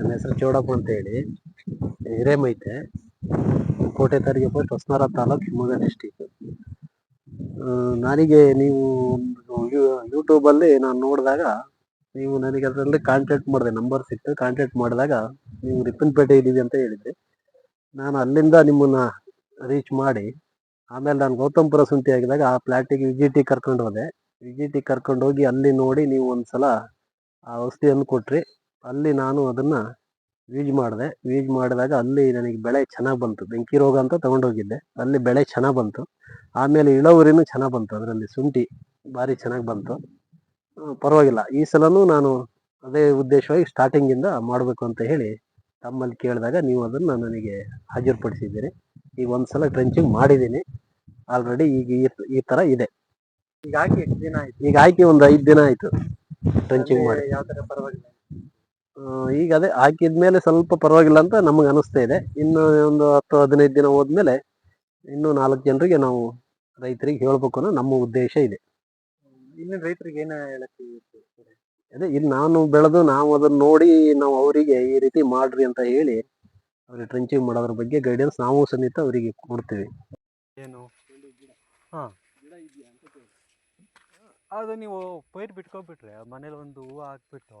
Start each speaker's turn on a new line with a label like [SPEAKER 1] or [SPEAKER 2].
[SPEAKER 1] ನನ್ನ ಹೆಸರು ಚೌಡಪ್ಪ ಅಂತ ಹೇಳಿ. ಹಿರೇಮೈತೆ, ಕೋಟೆ ತಾರಿಗೆ ಪೋಸ್ಟ್ ಹೊಸನಗರ ತಾಲೂಕು ಶಿವಮೊಗ್ಗ ಡಿಸ್ಟಿಕ್ ನನಗೆ ನೀವು ಒಂದು ಯೂಟ್ಯೂಬಲ್ಲಿ ನಾನು ನೋಡಿದಾಗ ನೀವು ನನಗೆ ಅದರಲ್ಲಿ ಕಾಂಟ್ಯಾಕ್ಟ್ ಮಾಡಿದೆ ನಂಬರ್ ಸಿಕ್ತು ಕಾಂಟ್ಯಾಕ್ಟ್ ಮಾಡಿದಾಗ ನೀವು ರಿಪ್ಪನ್ಪೇಟೆ ಇದ್ದೀವಿ ಅಂತ ಹೇಳಿದ್ರಿ ನಾನು ಅಲ್ಲಿಂದ ನಿಮ್ಮನ್ನ ರೀಚ್ ಮಾಡಿ, ಆಮೇಲೆ ನಾನು ಗೌತಮ್ಪುರ ಸುಂಟಿ ಆಗಿದಾಗ ಆ ಪ್ಲಾಟಿಗೆ ವಿಜಿಟಿ ಕರ್ಕೊಂಡು ಹೋದೆ. ವಿಜಿಟಿ ಕರ್ಕೊಂಡು ಹೋಗಿ ಅಲ್ಲಿ ನೋಡಿ ನೀವು ಒಂದ್ಸಲ ಆ ಔಷಧಿಯನ್ನು ಕೊಟ್ರಿ. ಅಲ್ಲಿ ನಾನು ಅದನ್ನ ಯೂಸ್ ಮಾಡಿದೆ. ಯೂಸ್ ಮಾಡಿದಾಗ ಅಲ್ಲಿ ನನಗೆ ಬೆಳೆ ಚೆನ್ನಾಗಿ ಬಂತು. ಬೆಂಕಿ ರೋಗ ಅಂತ ತಗೊಂಡೋಗಿದ್ದೆ. ಅಲ್ಲಿ ಬೆಳೆ ಚೆನ್ನಾಗಿ ಬಂತು. ಆಮೇಲೆ ಇಳುವರಿನೂ ಚೆನ್ನಾಗಿ ಬಂತು. ಅದರಲ್ಲಿ ಶುಂಠಿ ಭಾರಿ ಚೆನ್ನಾಗಿ ಬಂತು. ಪರವಾಗಿಲ್ಲ. ಈ ಸಲನೂ ನಾನು ಅದೇ ಉದ್ದೇಶವಾಗಿ ಸ್ಟಾರ್ಟಿಂಗಿಂದ ಮಾಡಬೇಕು ಅಂತ ಹೇಳಿ ತಮ್ಮಲ್ಲಿ ಕೇಳಿದಾಗ ನೀವು ಅದನ್ನು ನನಗೆ ಹಾಜರುಪಡಿಸಿದ್ದೀರಿ. ಈಗ ಒಂದ್ಸಲ ಟ್ರೆಂಚಿಂಗ್ ಮಾಡಿದ್ದೀನಿ. ಆಲ್ರೆಡಿ ಈಗ ಈ- ಥರ ಇದೆ.
[SPEAKER 2] ಈಗ ಹಾಕಿ ಎಷ್ಟು ದಿನ ಆಯ್ತು?
[SPEAKER 1] ಈಗ ಹಾಕಿ ಒಂದು ಐದು ದಿನ ಆಯಿತು ಟ್ರೆಂಚಿಂಗ್ ಮಾಡಿ.
[SPEAKER 2] ಯಾವ ಥರ ಪರವಾಗಿಲ್ಲ.
[SPEAKER 1] ಈಗ ಅದೇ ಹಾಕಿದ್ಮೇಲೆ ಸ್ವಲ್ಪ ಪರವಾಗಿಲ್ಲ ಅಂತ ನಮಗೆ ಅನಿಸ್ತಾ ಇದೆ. ಇನ್ನು ಒಂದು ಹತ್ತು ಹದಿನೈದು ದಿನ ಹೋದ್ಮೇಲೆ ಇನ್ನೂ ನಾಲ್ಕು ಜನರಿಗೆ ನಾವು ರೈತರಿಗೆ ಹೇಳ್ಬೇಕು ಅನ್ನೋ ನಮ್ಮ ಉದ್ದೇಶ ಇದೆ.
[SPEAKER 2] ಇನ್ನು ರೈತರಿಗೆ ಏನು ಹೇಳಕ್ಕೆ
[SPEAKER 1] ಅದೇ ಇಲ್ಲಿ ನಾನು ಬೆಳೆದು ನಾವು ಅದನ್ನ ನೋಡಿ ನಾವು ಅವರಿಗೆ ಈ ರೀತಿ ಮಾಡ್ರಿ ಅಂತ ಹೇಳಿ ಅವ್ರಿಗೆ ಟ್ರೆಂಚಿಂಗ್ ಮಾಡೋದ್ರ ಬಗ್ಗೆ ಗೈಡೆನ್ಸ್ ನಾವು ಸಮೇತ ಅವರಿಗೆ ಕೊಡ್ತೀವಿ.
[SPEAKER 2] ಏನು? ಹಾ. ಅದು ನೀವು ಪೈರ್ ಬಿಟ್ಕೊಬಿಟ್ರೆ ಮನೇಲಿ ಒಂದು ಹೂವು ಹಾಕ್ಬಿಟ್ಟು